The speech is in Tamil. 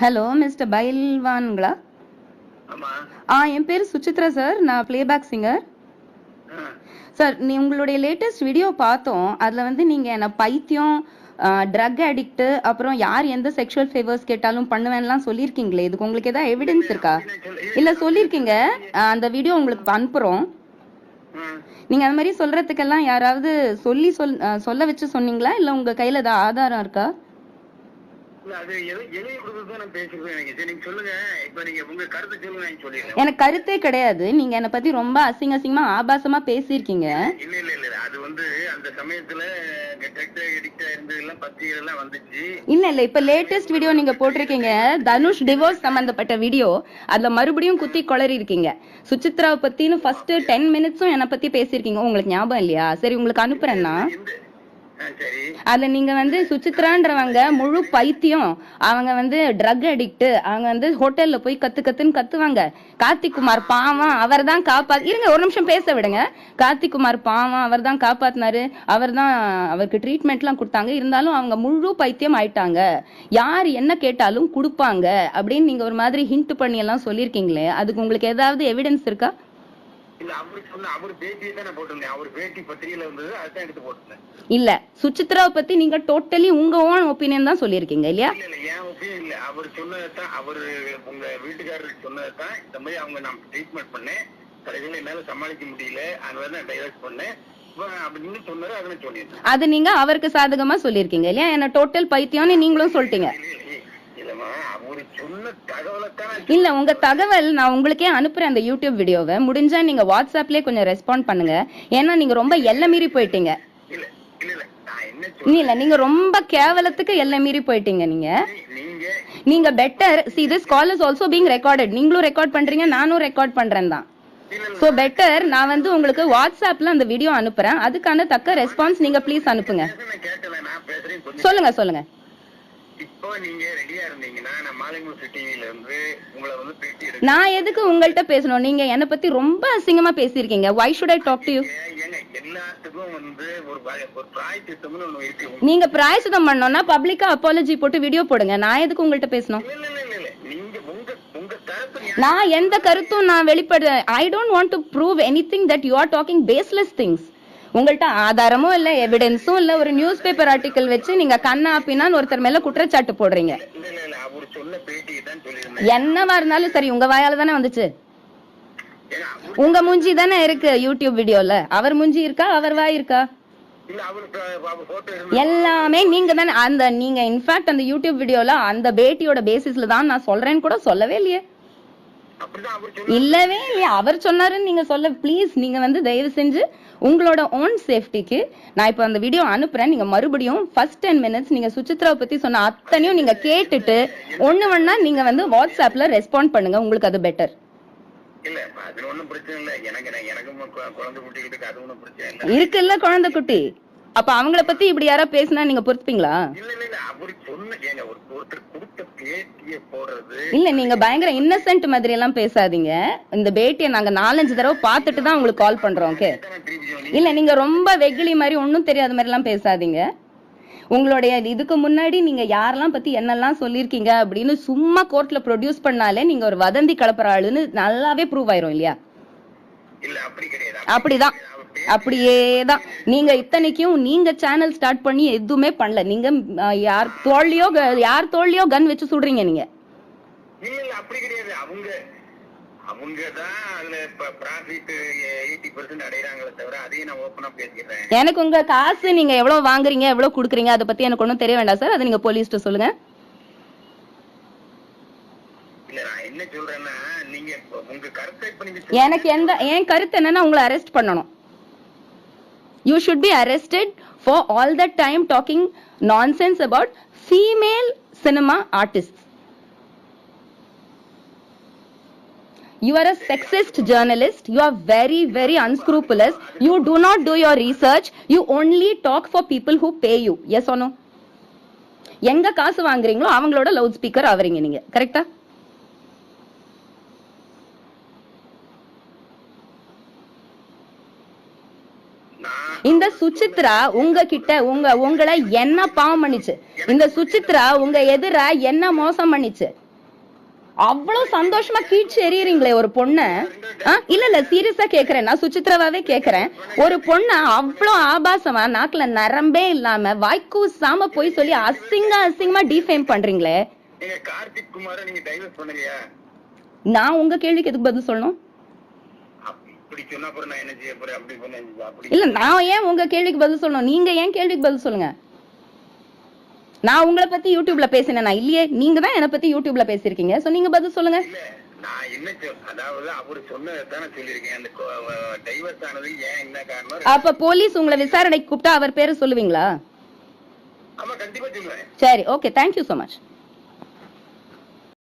ஹலோ மிஸ்டர் பைல்வான்களா ஆ என் பேர் சுசித்ரா சார் நான் பிளேபேக் சிங்கர். சார் நீ உங்களுடைய லேட்டஸ்ட் வீடியோ பார்த்தோம். அதில் வந்து நீங்கள் என்ன பைத்தியம் ட்ரக் அடிக்ட் அப்புறம் யார் எந்த செக்ஷுவல் ஃபேவர்ஸ் கேட்டாலும் பண்ணுவேன்லாம் சொல்லியிருக்கீங்களே. இதுக்கு உங்களுக்கு ஏதாவது எவிடன்ஸ் இருக்கா? இல்லை சொல்லியிருக்கீங்க. அந்த வீடியோ உங்களுக்கு அனுப்புகிறோம். நீங்கள் அந்த மாதிரி சொல்கிறதுக்கெல்லாம் யாராவது சொல்லி சொல் சொல்ல வச்சு சொன்னீங்களா? இல்லை உங்கள் கையில் ஏதாவது ஆதாரம் இருக்கா இல்ல, அது எழு- எழுதி கொடுத்தது தான் நான் பேசிருக்கேன் எனக்கு. நீங்க நீங்க கருத்தை கிடையாது. நீங்கள் என்னை பற்றி ரொம்ப அசிங்க அசிங்கமாக ஆபாசமாக பேசியிருக்கீங்க. இல்ல இல்ல இல்ல. அது வந்து அந்த சமயத்துல இல்ல இல்ல. இப்ப லேட்டஸ்ட் வீடியோ நீங்க போட்டிருக்கீங்க. தனுஷ் டிவோர்ஸ் சம்பந்தப்பட்ட வீடியோ அதுல மறுபடியும் குத்தி குளறி இருக்கீங்க சுசித்ராவை பத்தின்னு ஃபர்ஸ்ட் டென் மினிட்ஸும் என்னை பத்தி பேசியிருக்கீங்க. உங்களுக்கு ஞாபகம் இல்லையா? சரி உங்களுக்கு அனுப்புறேன்னா அதுல நீங்க வந்து சுசித்ரான்றவங்க முழு பைத்தியம். அவங்க வந்து ட்ரக் அடிக்ட் அவங்க வந்து ஹோட்டல்ல போய் கத்து கத்துன்னு கத்துவாங்க. கார்த்திக் குமார் பாவம் அவர் தான் காப்பா இருங்க ஒரு நிமிஷம் பேச விடுங்க. கார்த்திக் குமார் பாவம் அவர் தான் காப்பாத்தினாரு. அவர் தான் அவருக்கு ட்ரீட்மெண்ட்லாம் கொடுத்தாங்க. இருந்தாலும் அவங்க முழு பைத்தியம் ஆயிட்டாங்க. யார் என்ன கேட்டாலும் கொடுப்பாங்க அப்படின்னு நீங்க ஒரு மாதிரி ஹிண்ட் பண்ணி எல்லாம் சொல்லியிருக்கீங்களே அதுக்கு உங்களுக்கு ஏதாவது எவிடன்ஸ் இருக்கா? இல்ல அவரு சொன்ன அவர் பேட்டியை தான் நான் போட்டிருந்தேன். அவர் பேட்டி பத்திரிகையில வந்தது அதுதான் எடுத்து போட்டிருந்தேன். இல்ல சுசித்ராவை பத்தி நீங்க டோட்டலி உங்க ஓன் ஒப்பீனியன் தான் சொல்லியிருக்கீங்க இல்லையா? இல்ல இல்ல என் ஒப்பீனியன் இல்ல. அவர் சொன்னதைத்தான் அவரு உங்க வீட்டுக்காரருக்கு சொன்னதைத்தான் இந்த மாதிரி அவங்க நான் ட்ரீட்மெண்ட் பண்ணேன். கடைசியில என்னால சமாளிக்க முடியல அதனால நான் டைவர்ஸ் பண்ணேன். அப்படின்னு சொன்னாரு அதை சொல்லியிருந்தேன். அது நீங்க அவருக்கு சாதகமா சொல்லியிருக்கீங்க இல்லையா? என்ன டோட்டல் பைத்தியம்னு நீங்களும் சொல்லிட்டீங்க. இல்ல, உங்க தகவல் நான் உங்களுக்கே அனுப்புறேன் அந்த யூடியூப் வீடியோவை. முடிஞ்சா நீங்க வாட்ஸ்அப்லயே கொஞ்சம் ரெஸ்பாண்ட் பண்ணுங்க. ஏன்னா நீங்க ரொம்ப எல்லை மீறி போயிட்டீங்க. இல்ல நீங்க ரொம்ப கேவலத்துக்கு எல்லை மீறி போயிட்டீங்க நீங்க. நீங்க better see this call is also being recorded. நீங்களும் ரெக்கார்ட் பண்றீங்க நானும் ரெக்கார்ட் பண்றேன் தான். ஸோ பெட்டர் நான் வந்து உங்களுக்கு வாட்ஸ்அப்ல அந்த வீடியோ அனுப்புறேன். அதுக்கான தக்க ரெஸ்பான்ஸ் நீங்க ப்ளீஸ் அனுப்புங்க. சொல்லுங்க சொல்லுங்க. இப்போ நீங்க ரெடியா இருந்தீங்கன்னா நான் மாலைமுத்து டிவில இருந்து உங்களை வந்து பேட்டி நான் எதுக்கு உங்கள்கிட்ட பேசணும்? நீங்க என்னை பத்தி ரொம்ப அசிங்கமா பேசியிருக்கீங்க. Why should I talk to you எல்லாத்துக்கும் வந்து ஒரு ஒரு ஒண்ணு இருக்கு. நீங்க பிராயசிதம் பண்ணோம்னா பப்ளிக்கா அப்பாலஜி போட்டு வீடியோ போடுங்க. நான் எதுக்கு உங்கள்கிட்ட பேசணும்? நீங்க உங்க உங்க நான் எந்த கருத்தும் நான் வெளிப்பட I don't want to prove anything that you are talking baseless things உங்கள்கிட்ட ஆதாரமும் இல்ல எவிடன்ஸும் இல்ல ஒரு நியூஸ் பேப்பர் ஆர்டிக்கல் வச்சு நீங்க கண்ணா அப்படின்னான்னு ஒருத்தர் மேல குற்றச்சாட்டு போடுறீங்க. என்னவா இருந்தாலும் சரி உங்க வாயால தானே வந்துச்சு? உங்க மூஞ்சி தானே இருக்கு யூடியூப் வீடியோல அவர் மூஞ்சி இருக்கா அவர் வாய் இருக்கா? எல்லாமே நீங்க தானே. அந்த நீங்க இன்ஃபேக்ட் அந்த யூடியூப் வீடியோல அந்த பேட்டியோட பேசிஸ்ல தான் நான் சொல்றேன்னு கூட சொல்லவே இல்லையே. இல்லவே இல்லையா அவர் சொன்னாருன்னு நீங்க சொல்ல ப்ளீஸ் நீங்க வந்து தயவு செஞ்சு உங்களோட ஓன் சேஃப்டிக்கு நான் இப்போ அந்த வீடியோ அனுப்புறேன். நீங்க மறுபடியும் ஃபர்ஸ்ட் டென் மினிட்ஸ் நீங்க சுசித்ராவை பத்தி சொன்ன அத்தனையும் நீங்க கேட்டுட்டு ஒண்ணு ஒண்ணா நீங்க வந்து வாட்ஸ்அப்ல ரெஸ்பாண்ட் பண்ணுங்க. உங்களுக்கு அது பெட்டர் இருக்குல்ல குழந்தை குட்டி? அப்ப அவங்கள பத்தி இப்படி யாரா பேசினா நீங்க பொறுத்துப்பீங்களா? இல்ல நீங்க பயங்கர இன்னசென்ட் மாதிரி எல்லாம் பேசாதீங்க. இந்த பேட்டியை நாங்க நாலஞ்சு தடவை பார்த்துட்டு தான் உங்களுக்கு கால் பண்றோம் ஓகே இல்ல நீங்க ரொம்ப வெகுளி மாதிரி ஒண்ணும் தெரியாத மாதிரி எல்லாம் பேசாதீங்க. உங்களுடைய இதுக்கு முன்னாடி நீங்க யாரெல்லாம் பத்தி என்னெல்லாம் சொல்லியிருக்கீங்க அப்படின்னு சும்மா கோர்ட்ல ப்ரொடியூஸ் பண்ணாலே நீங்க ஒரு வதந்தி கலப்புற ஆளுன்னு நல்லாவே ப்ரூவ் ஆயிரும் இல்லையா? அப்படிதான். அப்படியே தான் நீங்க இத்தனைக்கும் நீங்க சேனல் ஸ்டார்ட் பண்ணி எதுவுமே பண்ணல. நீங்க யார் தோல்லையோ யார் தோல்லையோ கன் வச்சு சுடுறீங்க நீங்க. அப்படி கிடையாது. அவங்க அவங்க தான் அதுல ப்ராஃபிட் எயிட்டி பர்சன்ட் அடையறாங்களே தவிர அதையும் நான் ஓப்பனா பேசிக்கிறேன். எனக்கு உங்க காசு நீங்க எவ்வளவு வாங்குறீங்க எவ்வளவு கொடுக்குறீங்க அதை பத்தி எனக்கு ஒன்றும் தெரிய வேண்டாம் சார். அதை நீங்க போலீஸ்ட்ட சொல்லுங்க. என்ன சொல்றேன்னா நீங்க உங்க கருத்தை எனக்கு எந்த என் கருத்து என்னன்னா உங்களை அரெஸ்ட் பண்ணணும். You should be arrested for all the time talking nonsense about female cinema artist You are a sexist journalist. You are very, very unscrupulous. You do not do your research. You only talk for people who pay you. Yes or no? எங்க காசு வாங்குறீங்களோ அவங்களோட லவுட் ஸ்பீக்கர் ஆவறீங்க நீங்க கரெக்டா இந்த சுசித்ரா உங்ககிட்ட உங்க உங்களை என்ன பாவம் பண்ணிச்சு? இந்த சுசித்ரா உங்க எதிர என்ன மோசம் பண்ணிச்சு? அவ்வளவு சந்தோஷமா கீழ்ச்சி எறியறீங்களே ஒரு பொண்ண. இல்ல இல்ல சீரியஸா கேக்குறேன். நான் சுசித்ராவாவே கேக்குறேன். ஒரு பொண்ண அவ்வளவு ஆபாசமா நாக்குல நரம்பே இல்லாம வாய்க்கூசாம போய் சொல்லி அசிங்க அசிங்கமா டிஃபேம் பண்றீங்களே. நீங்க கார்த்திக் குமார நீங்க டைவர்ஸ் பண்ணலையா? நான் உங்க கேள்விக்கு எதுக்கு பதில் சொல்லணும்? இல்ல நான் ஏன் உங்க கேள்விக்கு பதில் சொல்லணும்? நீங்க ஏன் கேள்விக்கு பதில் சொல்லுங்க? நான் உங்களை பத்தி யூடியூப்ல பேசினேனா. இல்லையே. நீங்க தான் என்ன பத்தி யூடியூப்ல பேசிருக்கீங்க சோ நீங்க பதில் சொல்லுங்க. நான் சொ- நான் அப்ப போலீஸ் உங்களை விசாரணைக்கு கூப்பிட்டா அவர் பேரை சொல்லுவீங்களா? சரி ஓகே தேங்க்யூ so மச்